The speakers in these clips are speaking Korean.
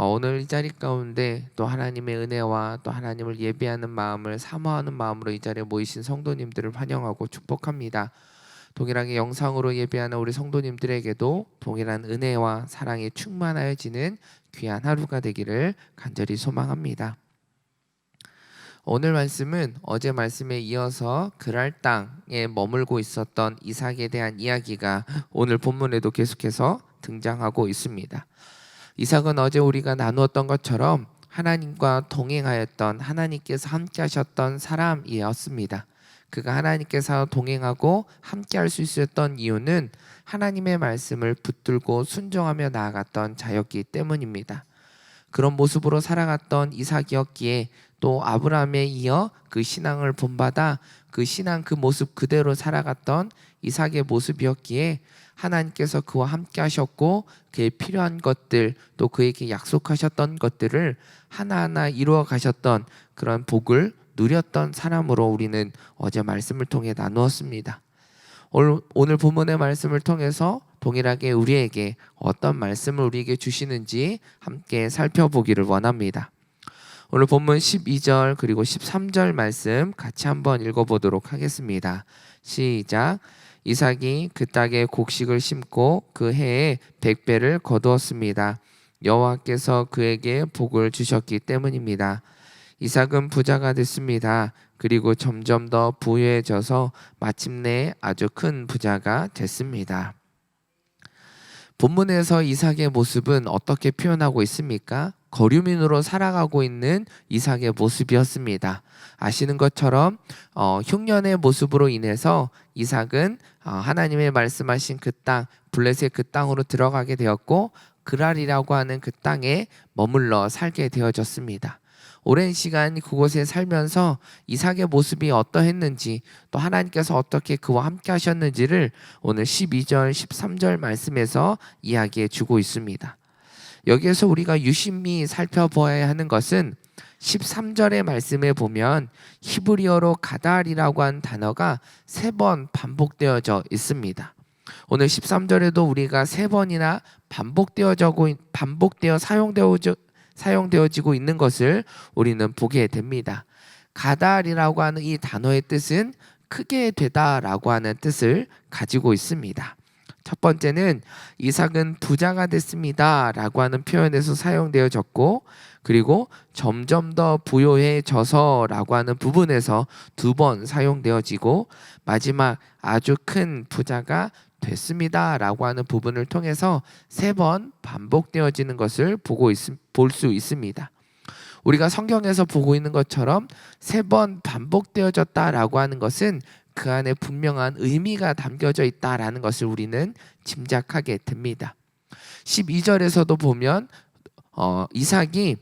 어, 오늘 이 자리 가운데 또 하나님의 은혜와 또 하나님을 예배하는 마음을 사모하는 마음으로 이 자리에 모이신 성도님들을 환영하고 축복합니다. 동일하게 영상으로 예배하는 우리 성도님들에게도 동일한 은혜와 사랑이 충만하여지는 귀한 하루가 되기를 간절히 소망합니다. 오늘 말씀은 어제 말씀에 이어서 그랄 땅에 머물고 있었던 이삭에 대한 이야기가 오늘 본문에도 계속해서 등장하고 있습니다. 이삭은 어제 우리가 나누었던 것처럼 하나님과 동행하였던 하나님께서 함께 하셨던 사람이었습니다. 그가 하나님께서 동행하고 함께 할 수 있었던 이유는 하나님의 말씀을 붙들고 순종하며 나아갔던 자였기 때문입니다. 그런 모습으로 살아갔던 이삭이었기에 또 아브라함에 이어 그 신앙을 본받아 그 신앙 그 모습 그대로 살아갔던 이삭의 모습이었기에 하나님께서 그와 함께 하셨고 그의 필요한 것들 또 그에게 약속하셨던 것들을 하나하나 이루어 가셨던 그런 복을 누렸던 사람으로 우리는 어제 말씀을 통해 나누었습니다. 오늘, 오늘 본문의 말씀을 통해서 동일하게 우리에게 어떤 말씀을 우리에게 주시는지 함께 살펴보기를 원합니다. 오늘 본문 12절 그리고 13절 말씀 같이 한번 읽어보도록 하겠습니다. 시작. 이삭이 그 땅에 곡식을 심고 그 해에 백배를 거두었습니다. 여호와께서 그에게 복을 주셨기 때문입니다. 이삭은 부자가 됐습니다. 그리고 점점 더 부유해져서 마침내 아주 큰 부자가 됐습니다. 본문에서 이삭의 모습은 어떻게 표현하고 있습니까? 거류민으로 살아가고 있는 이삭의 모습이었습니다. 아시는 것처럼 어, 흉년의 모습으로 인해서 이삭은 어, 하나님의 말씀하신 그 땅, 블레셋 그 땅으로 들어가게 되었고 그랄이라고 하는 그 땅에 머물러 살게 되어졌습니다. 오랜 시간 그곳에 살면서 이삭의 모습이 어떠했는지 또 하나님께서 어떻게 그와 함께 하셨는지를 오늘 12절 13절 말씀에서 이야기해 주고 있습니다. 여기에서 우리가 유심히 살펴보아야 하는 것은 13절의 말씀에 보면 히브리어로 가달이라고 한 단어가 세 번 반복되어져 있습니다. 오늘 13절에도 우리가 세 번이나 반복되어지고 반복되어 사용되어져 사용되어지고 있는 것을 우리는 보게 됩니다. 가달이라고 하는 이 단어의 뜻은 크게 되다라고 하는 뜻을 가지고 있습니다. 첫 번째는 이삭은 부자가 됐습니다라고 하는 표현에서 사용되어졌고 그리고 점점 더 부요해져서라고 하는 부분에서 두 번 사용되어지고 마지막 아주 큰 부자가 됐습니다라고 하는 부분을 통해서 세 번 반복되어지는 것을 보고 볼 수 있습니다. 우리가 성경에서 보고 있는 것처럼 세 번 반복되어졌다라고 하는 것은 그 안에 분명한 의미가 담겨져 있다라는 것을 우리는 짐작하게 됩니다. 12절에서도 보면 어, 이삭이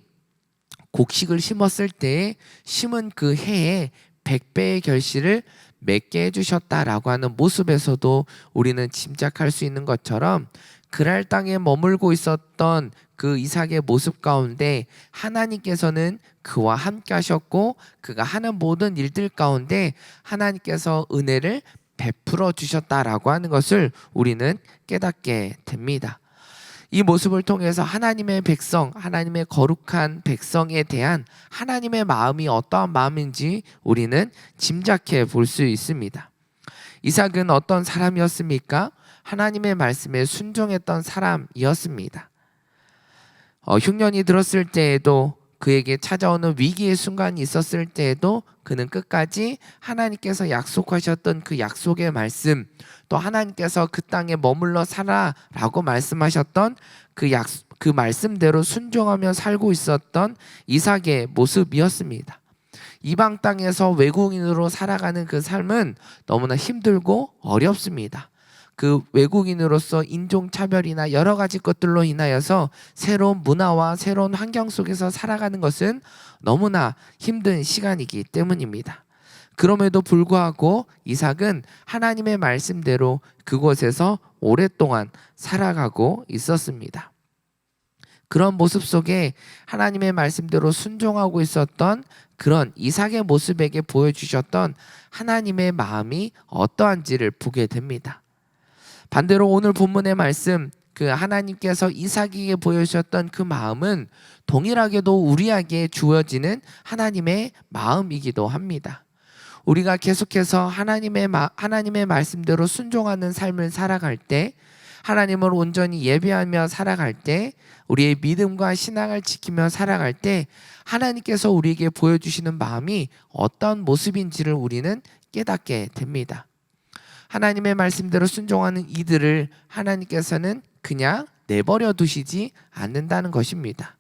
곡식을 심었을 때 심은 그 해에 백배의 결실을 맺게 해주셨다라고 하는 모습에서도 우리는 짐작할 수 있는 것처럼 그랄 땅에 머물고 있었던 그 이삭의 모습 가운데 하나님께서는 그와 함께 하셨고 그가 하는 모든 일들 가운데 하나님께서 은혜를 베풀어 주셨다라고 하는 것을 우리는 깨닫게 됩니다. 이 모습을 통해서 하나님의 백성, 하나님의 거룩한 백성에 대한 하나님의 마음이 어떠한 마음인지 우리는 짐작해 볼 수 있습니다. 이삭은 어떤 사람이었습니까? 하나님의 말씀에 순종했던 사람이었습니다. 어, 흉년이 들었을 때에도 그에게 찾아오는 위기의 순간이 있었을 때에도 그는 끝까지 하나님께서 약속하셨던 그 약속의 말씀 또 하나님께서 그 땅에 머물러 살아라고 말씀하셨던 그 약, 그 말씀대로 순종하며 살고 있었던 이삭의 모습이었습니다. 이방 땅에서 외국인으로 살아가는 그 삶은 너무나 힘들고 어렵습니다. 그 외국인으로서 인종 차별이나 여러 가지 것들로 인하여서 새로운 문화와 새로운 환경 속에서 살아가는 것은 너무나 힘든 시간이기 때문입니다. 그럼에도 불구하고 이삭은 하나님의 말씀대로 그곳에서 오랫동안 살아가고 있었습니다. 그런 모습 속에 하나님의 말씀대로 순종하고 있었던 그런 이삭의 모습에게 보여주셨던 하나님의 마음이 어떠한지를 보게 됩니다. 반대로 오늘 본문의 말씀 그 하나님께서 이삭에게 보여주셨던 그 마음은 동일하게도 우리에게 주어지는 하나님의 마음이기도 합니다. 우리가 계속해서 하나님의 마, 하나님의 말씀대로 순종하는 삶을 살아갈 때 하나님을 온전히 예배하며 살아갈 때 우리의 믿음과 신앙을 지키며 살아갈 때 하나님께서 우리에게 보여주시는 마음이 어떤 모습인지를 우리는 깨닫게 됩니다. 하나님의 말씀대로 순종하는 이들을 하나님께서는 그냥 내버려 두시지 않는다는 것입니다.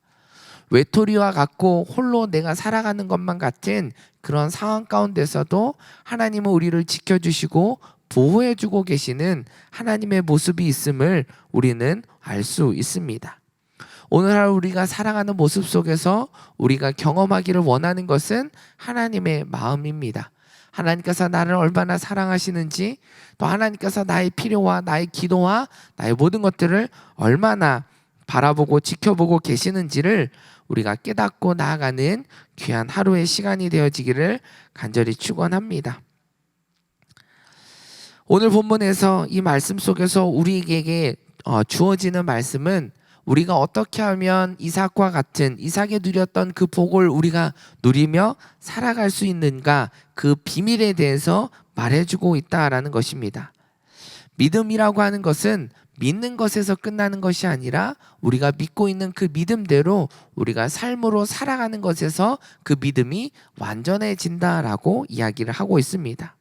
외톨이와 같고 홀로 내가 살아가는 것만 같은 그런 상황 가운데서도 하나님은 우리를 지켜주시고 보호해주고 계시는 하나님의 모습이 있음을 우리는 알 수 있습니다. 오늘 하루 우리가 살아가는 모습 속에서 우리가 경험하기를 원하는 것은 하나님의 마음입니다. 하나님께서 나를 얼마나 사랑하시는지 또 하나님께서 나의 필요와 나의 기도와 나의 모든 것들을 얼마나 바라보고 지켜보고 계시는지를 우리가 깨닫고 나아가는 귀한 하루의 시간이 되어지기를 간절히 축원합니다. 오늘 본문에서 이 말씀 속에서 우리에게 어, 주어지는 말씀은 우리가 어떻게 하면 이삭과 같은 이삭에 누렸던 그 복을 우리가 누리며 살아갈 수 있는가 그 비밀에 대해서 말해주고 있다라는 것입니다. 믿음이라고 하는 것은 믿는 것에서 끝나는 것이 아니라 우리가 믿고 있는 그 믿음대로 우리가 삶으로 살아가는 것에서 그 믿음이 완전해진다라고 이야기를 하고 있습니다.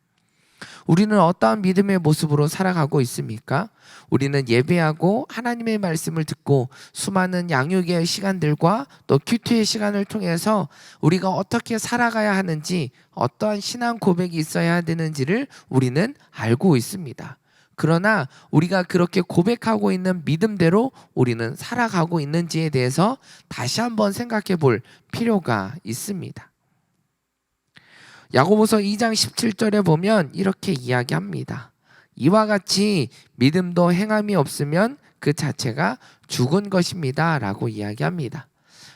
우리는 어떠한 믿음의 모습으로 살아가고 있습니까? 우리는 예배하고 하나님의 말씀을 듣고 수많은 양육의 시간들과 또 큐티의 시간을 통해서 우리가 어떻게 살아가야 하는지 어떠한 신앙 고백이 있어야 되는지를 우리는 알고 있습니다. 그러나 우리가 그렇게 고백하고 있는 믿음대로 우리는 살아가고 있는지에 대해서 다시 한번 생각해 볼 필요가 있습니다. 야고보서 2장 17절에 보면 이렇게 이야기합니다. 이와 같이 믿음도 행함이 없으면 그 자체가 죽은 것입니다. 라고 이야기합니다.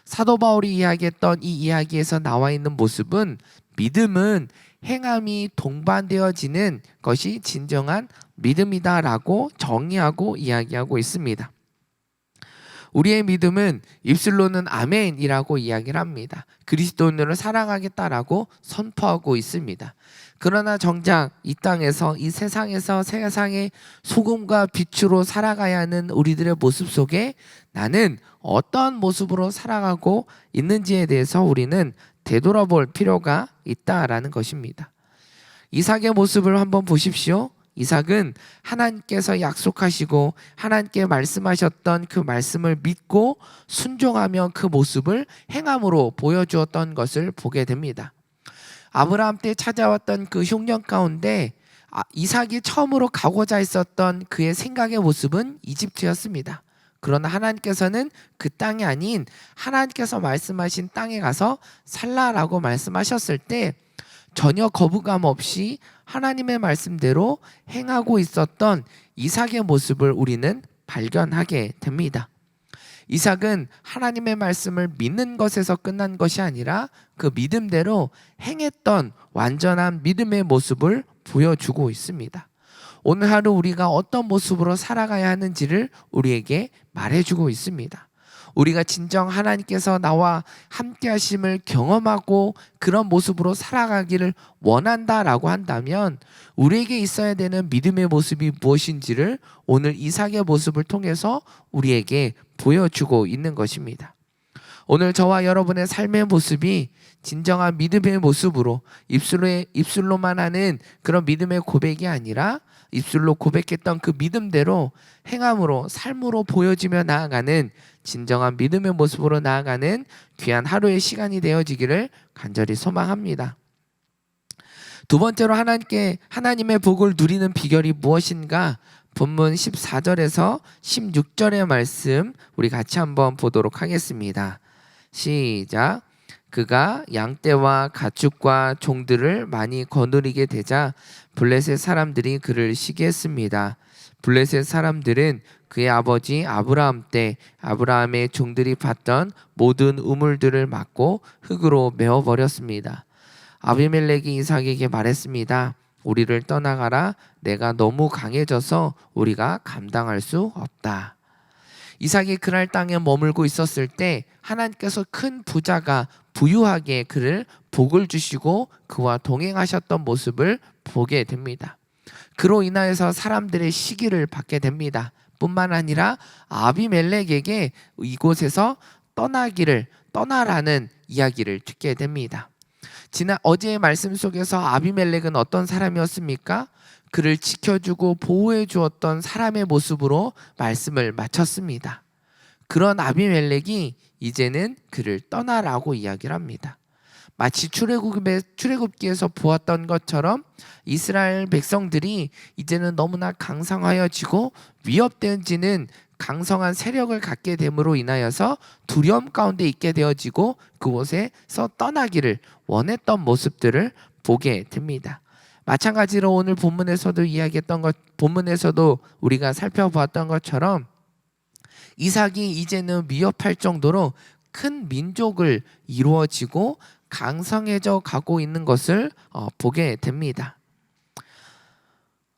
사도 바울이 이야기했던 이 이야기에서 나와 있는 모습은 믿음은 행함이 동반되어지는 것이 진정한 믿음이다라고 정의하고 이야기하고 있습니다. 우리의 믿음은 입술로는 아멘이라고 이야기를 합니다. 그리스도인으로 사랑하겠다라고 선포하고 있습니다. 그러나 정작 이 땅에서 이 세상에서 세상의 소금과 빛으로 살아가야 하는 우리들의 모습 속에 나는 어떤 모습으로 살아가고 있는지에 대해서 우리는 되돌아볼 필요가 있다라는 것입니다. 이삭의 모습을 한번 보십시오. 이삭은 하나님께서 약속하시고 하나님께 말씀하셨던 그 말씀을 믿고 순종하며 그 모습을 행함으로 보여주었던 것을 보게 됩니다. 아브라함 때 찾아왔던 그 흉년 가운데 아, 이삭이 처음으로 가고자 했었던 그의 생각의 모습은 이집트였습니다. 그러나 하나님께서는 그 땅이 아닌 하나님께서 말씀하신 땅에 가서 살라라고 말씀하셨을 때 전혀 거부감 없이 하나님의 말씀대로 행하고 있었던 이삭의 모습을 우리는 발견하게 됩니다. 이삭은 하나님의 말씀을 믿는 것에서 끝난 것이 아니라 그 믿음대로 행했던 완전한 믿음의 모습을 보여주고 있습니다. 오늘 하루 우리가 어떤 모습으로 살아가야 하는지를 우리에게 말해주고 있습니다. 우리가 진정 하나님께서 나와 함께 하심을 경험하고 그런 모습으로 살아가기를 원한다라고 한다면 우리에게 있어야 되는 믿음의 모습이 무엇인지를 오늘 이삭의 모습을 통해서 우리에게 보여주고 있는 것입니다. 오늘 저와 여러분의 삶의 모습이 진정한 믿음의 모습으로 입술로 입술로만 하는 그런 믿음의 고백이 아니라 입술로 고백했던 그 믿음대로 행함으로 삶으로 보여지며 나아가는 진정한 믿음의 모습으로 나아가는 귀한 하루의 시간이 되어지기를 간절히 소망합니다. 두 번째로 하나님께 하나님의 복을 누리는 비결이 무엇인가? 본문 14절에서 16절의 말씀 우리 같이 한번 보도록 하겠습니다. 시작. 그가 양떼와 가축과 종들을 많이 거느리게 되자 블레셋 사람들이 그를 시기했습니다. 블레셋 사람들은 그의 아버지 아브라함 때 아브라함의 종들이 봤던 모든 우물들을 막고 흙으로 메워 버렸습니다. 아비멜렉이 이삭에게 말했습니다. 우리를 떠나가라. 내가 너무 강해져서 우리가 감당할 수 없다. 이삭이 그랄 땅에 머물고 있었을 때 하나님께서 큰 부자가 부유하게 그를 복을 주시고 그와 동행하셨던 모습을 보게 됩니다. 그로 인하여서 사람들의 시기를 받게 됩니다. 뿐만 아니라 아비멜렉에게 이곳에서 떠나기를 떠나라는 이야기를 듣게 됩니다. 지난 어제의 말씀 속에서 아비멜렉은 어떤 사람이었습니까? 그를 지켜주고 보호해 주었던 사람의 모습으로 말씀을 마쳤습니다. 그런 아비멜렉이 이제는 그를 떠나라고 이야기를 합니다. 마치 출애굽기에서 보았던 것처럼 이스라엘 백성들이 이제는 너무나 강성하여지고 위협되어지는 강성한 세력을 갖게 됨으로 인하여서 두려움 가운데 있게 되어지고 그곳에서 떠나기를 원했던 모습들을 보게 됩니다. 마찬가지로 오늘 본문에서도 이야기했던 것 본문에서도 우리가 살펴보았던 것처럼 이삭이 이제는 위협할 정도로 큰 민족을 이루어지고 강성해져 가고 있는 것을 어, 보게 됩니다.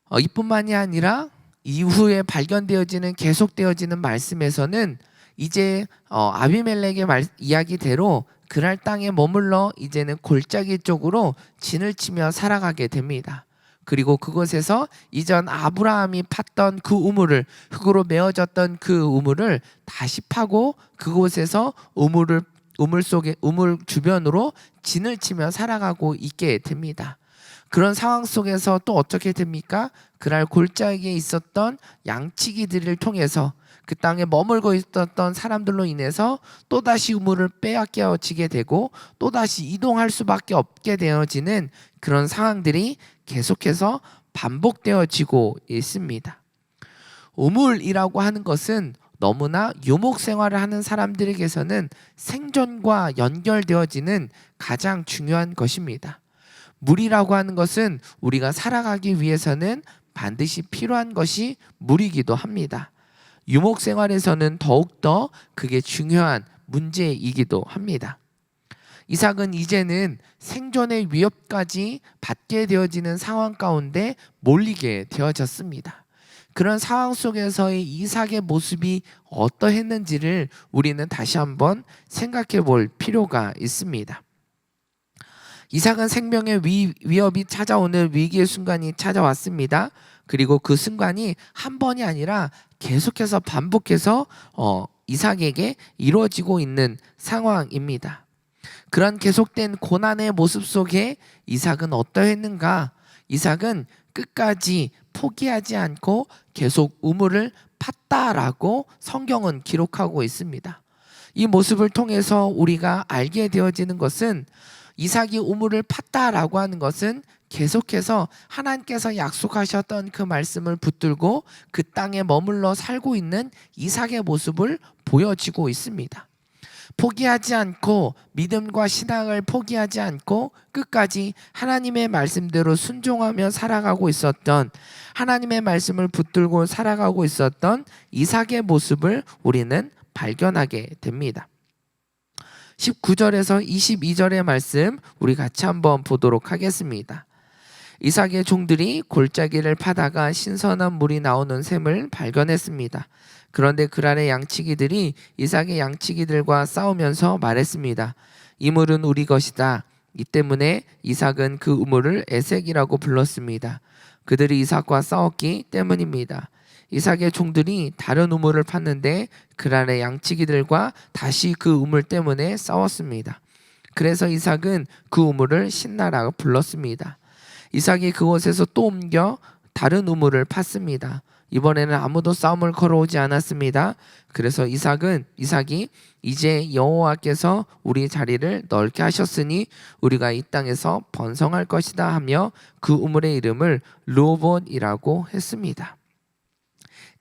어, 이뿐만이 아니라 이후에 발견되어지는 계속되어지는 말씀에서는 이제 어, 아비멜렉의 말, 이야기대로 그랄 땅에 머물러 이제는 골짜기 쪽으로 진을 치며 살아가게 됩니다. 그리고 그곳에서 이전 아브라함이 팠던 그 우물을 흙으로 메어졌던 그 우물을 다시 파고 그곳에서 우물을 우물 속에 우물 주변으로 진을 치며 살아가고 있게 됩니다. 그런 상황 속에서 또 어떻게 됩니까? 그날 골짜기에 있었던 양치기들을 통해서 그 땅에 머물고 있었던 사람들로 인해서 또다시 우물을 빼앗겨지게 되고 또다시 이동할 수밖에 없게 되어지는 그런 상황들이 계속해서 반복되어지고 있습니다. 우물이라고 하는 것은 너무나 유목 생활을 하는 사람들에게서는 생존과 연결되어지는 가장 중요한 것입니다. 물이라고 하는 것은 우리가 살아가기 위해서는 반드시 필요한 것이 물이기도 합니다. 유목 생활에서는 더욱더 그게 중요한 문제이기도 합니다. 이삭은 이제는 생존의 위협까지 받게 되어지는 상황 가운데 몰리게 되어졌습니다. 그런 상황 속에서의 이삭의 모습이 어떠했는지를 우리는 다시 한번 생각해 볼 필요가 있습니다. 이삭은 생명의 위, 위협이 찾아오는 위기의 순간이 찾아왔습니다. 그리고 그 순간이 한 번이 아니라 계속해서 반복해서 어, 이삭에게 이루어지고 있는 상황입니다. 그런 계속된 고난의 모습 속에 이삭은 어떠했는가? 이삭은 끝까지 포기하지 않고 계속 우물을 팠다라고 성경은 기록하고 있습니다. 이 모습을 통해서 우리가 알게 되어지는 것은 이삭이 우물을 팠다라고 하는 것은 계속해서 하나님께서 약속하셨던 그 말씀을 붙들고 그 땅에 머물러 살고 있는 이삭의 모습을 보여지고 있습니다. 포기하지 않고 믿음과 신앙을 포기하지 않고 끝까지 하나님의 말씀대로 순종하며 살아가고 있었던 하나님의 말씀을 붙들고 살아가고 있었던 이삭의 모습을 우리는 발견하게 됩니다. 19절에서 22절의 말씀 우리 같이 한번 보도록 하겠습니다. 이삭의 종들이 골짜기를 파다가 신선한 물이 나오는 샘을 발견했습니다. 그런데 그란의 양치기들이 이삭의 양치기들과 싸우면서 말했습니다. 이 물은 우리 것이다. 이 때문에 이삭은 그 우물을 에색이라고 불렀습니다. 그들이 이삭과 싸웠기 때문입니다. 이삭의 종들이 다른 우물을 팠는데 그란의 양치기들과 다시 그 우물 때문에 싸웠습니다. 그래서 이삭은 그 우물을 신나라고 불렀습니다. 이삭이 그곳에서 또 옮겨 다른 우물을 팠습니다. 이번에는 아무도 싸움을 걸어오지 않았습니다. 그래서 이삭은 이삭이 이제 여호와께서 우리 자리를 넓게 하셨으니 우리가 이 땅에서 번성할 것이다 하며 그 우물의 이름을 로봇이라고 했습니다.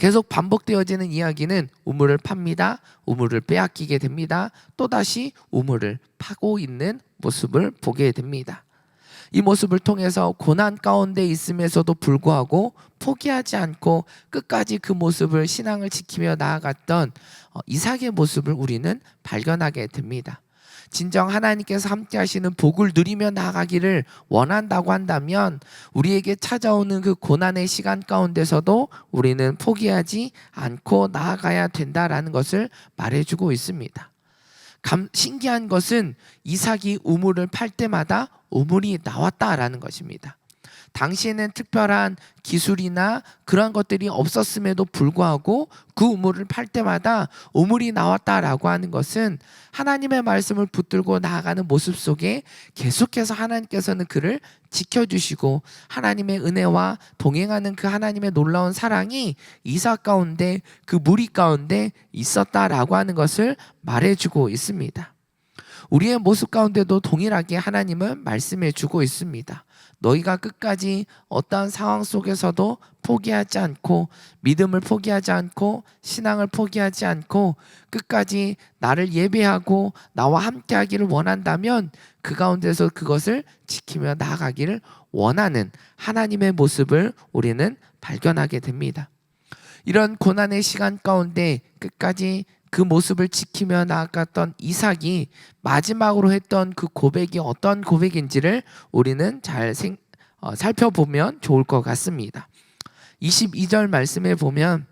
계속 반복되어지는 이야기는 우물을 팝니다. 우물을 빼앗기게 됩니다. 또다시 우물을 파고 있는 모습을 보게 됩니다. 이 모습을 통해서 고난 가운데 있음에서도 불구하고 포기하지 않고 끝까지 그 모습을 신앙을 지키며 나아갔던 어, 이삭의 모습을 우리는 발견하게 됩니다. 진정 하나님께서 함께 하시는 복을 누리며 나아가기를 원한다고 한다면 우리에게 찾아오는 그 고난의 시간 가운데서도 우리는 포기하지 않고 나아가야 된다라는 것을 말해주고 있습니다. 감, 신기한 것은 이삭이 우물을 팔 때마다 우물이 나왔다라는 것입니다. 당시에는 특별한 기술이나 그런 것들이 없었음에도 불구하고 그 우물을 팔 때마다 우물이 나왔다라고 하는 것은 하나님의 말씀을 붙들고 나아가는 모습 속에 계속해서 하나님께서는 그를 지켜주시고 하나님의 은혜와 동행하는 그 하나님의 놀라운 사랑이 이삭 가운데 그 무리 가운데 있었다라고 하는 것을 말해주고 있습니다. 우리의 모습 가운데도 동일하게 하나님은 말씀해 주고 있습니다. 너희가 끝까지 어떠한 상황 속에서도 포기하지 않고 믿음을 포기하지 않고 신앙을 포기하지 않고 끝까지 나를 예배하고 나와 함께 하기를 원한다면 그 가운데서 그것을 지키며 나아가기를 원하는 하나님의 모습을 우리는 발견하게 됩니다. 이런 고난의 시간 가운데 끝까지 그 모습을 지키며 나아갔던 이삭이 마지막으로 했던 그 고백이 어떤 고백인지를 우리는 잘 생, 어, 살펴보면 좋을 것 같습니다. 22절 말씀에 보면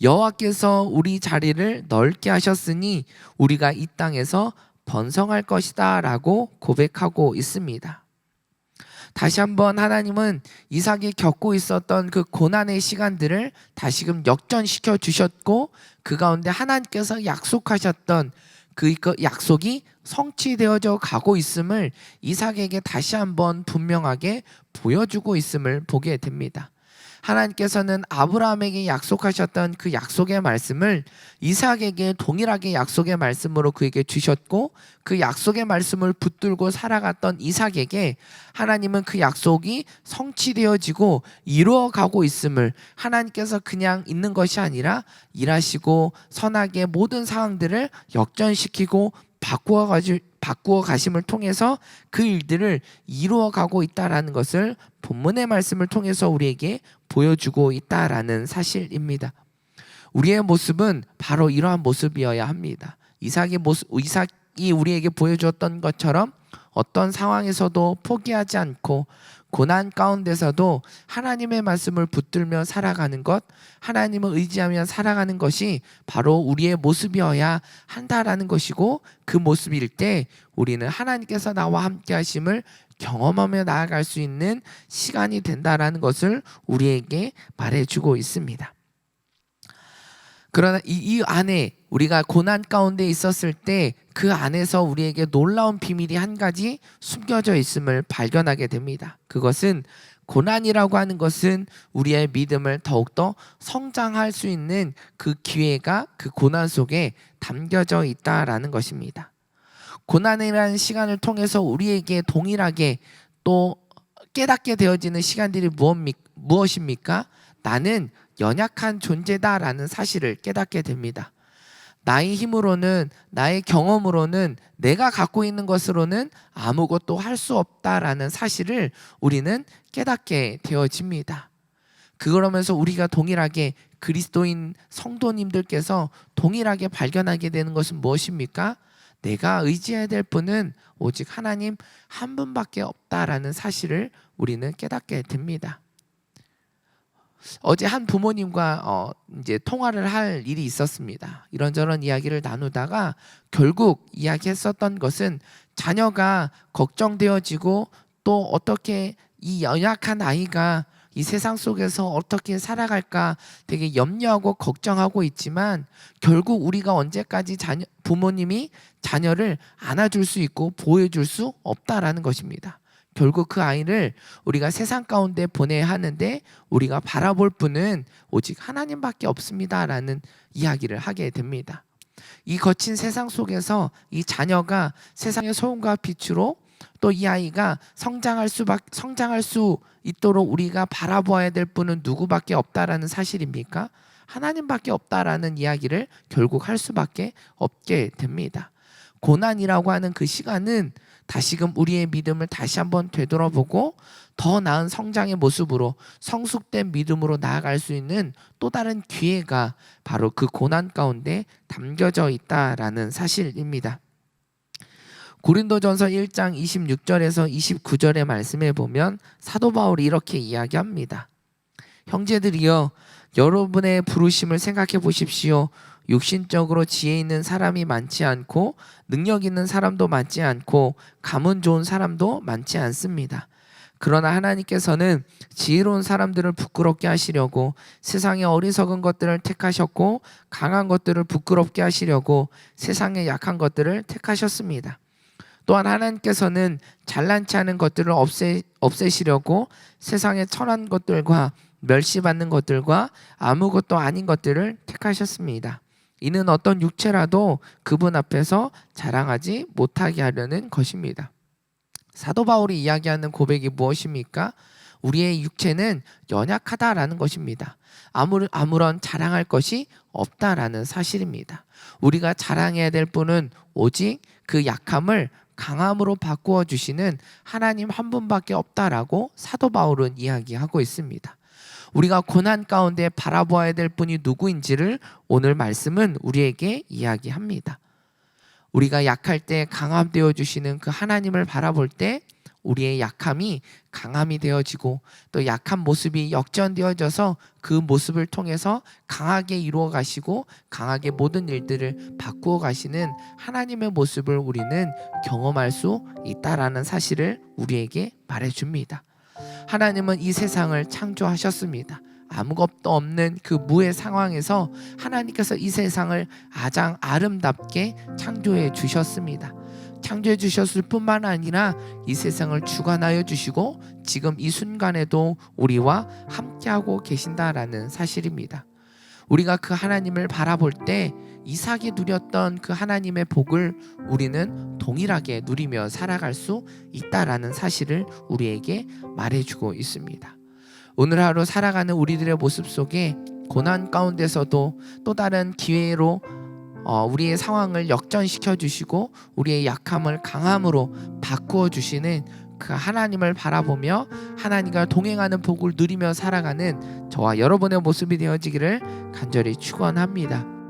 여호와께서 우리 자리를 넓게 하셨으니 우리가 이 땅에서 번성할 것이다라고 고백하고 있습니다. 다시 한번 하나님은 이삭이 겪고 있었던 그 고난의 시간들을 다시금 역전시켜 주셨고 그 가운데 하나님께서 약속하셨던 그 약속이 성취되어져 가고 있음을 이삭에게 다시 한번 분명하게 보여주고 있음을 보게 됩니다. 하나님께서는 아브라함에게 약속하셨던 그 약속의 말씀을 이삭에게 동일하게 약속의 말씀으로 그에게 주셨고 그 약속의 말씀을 붙들고 살아갔던 이삭에게 하나님은 그 약속이 성취되어지고 이루어가고 있음을 하나님께서 그냥 있는 것이 아니라 일하시고 선하게 모든 상황들을 역전시키고 바꾸어 가지 바꾸어 가심을 통해서 그 일들을 이루어 가고 있다라는 것을 본문의 말씀을 통해서 우리에게 보여주고 있다라는 사실입니다. 우리의 모습은 바로 이러한 모습이어야 합니다. 이삭의 모습 이삭이 우리에게 보여주었던 것처럼 어떤 상황에서도 포기하지 않고 고난 가운데서도 하나님의 말씀을 붙들며 살아가는 것, 하나님을 의지하며 살아가는 것이 바로 우리의 모습이어야 한다라는 것이고 그 모습일 때 우리는 하나님께서 나와 함께 하심을 경험하며 나아갈 수 있는 시간이 된다라는 것을 우리에게 말해주고 있습니다. 그러나 이, 이 안에 우리가 고난 가운데 있었을 때 그 안에서 우리에게 놀라운 비밀이 한 가지 숨겨져 있음을 발견하게 됩니다. 그것은 고난이라고 하는 것은 우리의 믿음을 더욱더 성장할 수 있는 그 기회가 그 고난 속에 담겨져 있다라는 것입니다. 고난이라는 시간을 통해서 우리에게 동일하게 또 깨닫게 되어지는 시간들이 무엇입니까? 나는 연약한 존재다라는 사실을 깨닫게 됩니다. 나의 힘으로는 나의 경험으로는 내가 갖고 있는 것으로는 아무것도 할 수 없다라는 사실을 우리는 깨닫게 되어집니다. 그러면서 우리가 동일하게 그리스도인 성도님들께서 동일하게 발견하게 되는 것은 무엇입니까? 내가 의지해야 될 분은 오직 하나님 한 분밖에 없다라는 사실을 우리는 깨닫게 됩니다. 어제 한 부모님과 어 이제 통화를 할 일이 있었습니다. 이런저런 이야기를 나누다가 결국 이야기했었던 것은 자녀가 걱정되어지고 또 어떻게 이 연약한 아이가 이 세상 속에서 어떻게 살아갈까 되게 염려하고 걱정하고 있지만 결국 우리가 언제까지 자녀, 부모님이 자녀를 안아줄 수 있고 보호해줄 수 없다라는 것입니다. 결국 그 아이를 우리가 세상 가운데 보내야 하는데 우리가 바라볼 분은 오직 하나님밖에 없습니다라는 이야기를 하게 됩니다. 이 거친 세상 속에서 이 자녀가 세상의 소음과 빛으로 또 이 아이가 성장할 수 성장할 수 있도록 우리가 바라보아야 될 분은 누구밖에 없다라는 사실입니까? 하나님밖에 없다라는 이야기를 결국 할 수밖에 없게 됩니다. 고난이라고 하는 그 시간은 다시금 우리의 믿음을 다시 한번 되돌아보고 더 나은 성장의 모습으로 성숙된 믿음으로 나아갈 수 있는 또 다른 기회가 바로 그 고난 가운데 담겨져 있다라는 사실입니다. 고린도전서 1장 26절에서 29절의 말씀에 보면 사도 바울이 이렇게 이야기합니다. 형제들이여 여러분의 부르심을 생각해 보십시오. 육신적으로 지혜 있는 사람이 많지 않고 능력 있는 사람도 많지 않고 감은 좋은 사람도 많지 않습니다. 그러나 하나님께서는 지혜로운 사람들을 부끄럽게 하시려고 세상의 어리석은 것들을 택하셨고 강한 것들을 부끄럽게 하시려고 세상의 약한 것들을 택하셨습니다. 또한 하나님께서는 잘난치 않은 것들을 없애, 없애시려고 세상의 천한 것들과 멸시받는 것들과 아무것도 아닌 것들을 택하셨습니다. 이는 어떤 육체라도 그분 앞에서 자랑하지 못하게 하려는 것입니다. 사도 바울이 이야기하는 고백이 무엇입니까? 우리의 육체는 연약하다라는 것입니다. 아무, 아무런 자랑할 것이 없다라는 사실입니다. 우리가 자랑해야 될 분은 오직 그 약함을 강함으로 바꾸어 주시는 하나님 한 분밖에 없다라고 사도 바울은 이야기하고 있습니다. 우리가 고난 가운데 바라보아야 될 분이 누구인지를 오늘 말씀은 우리에게 이야기합니다. 우리가 약할 때 강함 되어 주시는 그 하나님을 바라볼 때 우리의 약함이 강함이 되어지고 또 약한 모습이 역전되어져서 그 모습을 통해서 강하게 이루어 가시고 강하게 모든 일들을 바꾸어 가시는 하나님의 모습을 우리는 경험할 수 있다라는 사실을 우리에게 말해 줍니다. 하나님은 이 세상을 창조하셨습니다. 아무것도 없는 그 무의 상황에서 하나님께서 이 세상을 가장 아름답게 창조해 주셨습니다. 창조해 주셨을 뿐만 아니라 이 세상을 주관하여 주시고 지금 이 순간에도 우리와 함께하고 계신다라는 사실입니다. 우리가 그 하나님을 바라볼 때 이삭이 누렸던 그 하나님의 복을 우리는 동일하게 누리며 살아갈 수 있다라는 사실을 우리에게 말해주고 있습니다. 오늘 하루 살아가는 우리들의 모습 속에 고난 가운데서도 또 다른 기회로 어, 우리의 상황을 역전시켜 주시고 우리의 약함을 강함으로 바꾸어 주시는 그 하나님을 바라보며 하나님과 동행하는 복을 누리며 살아가는 저와 여러분의 모습이 되어지기를 간절히 축원합니다.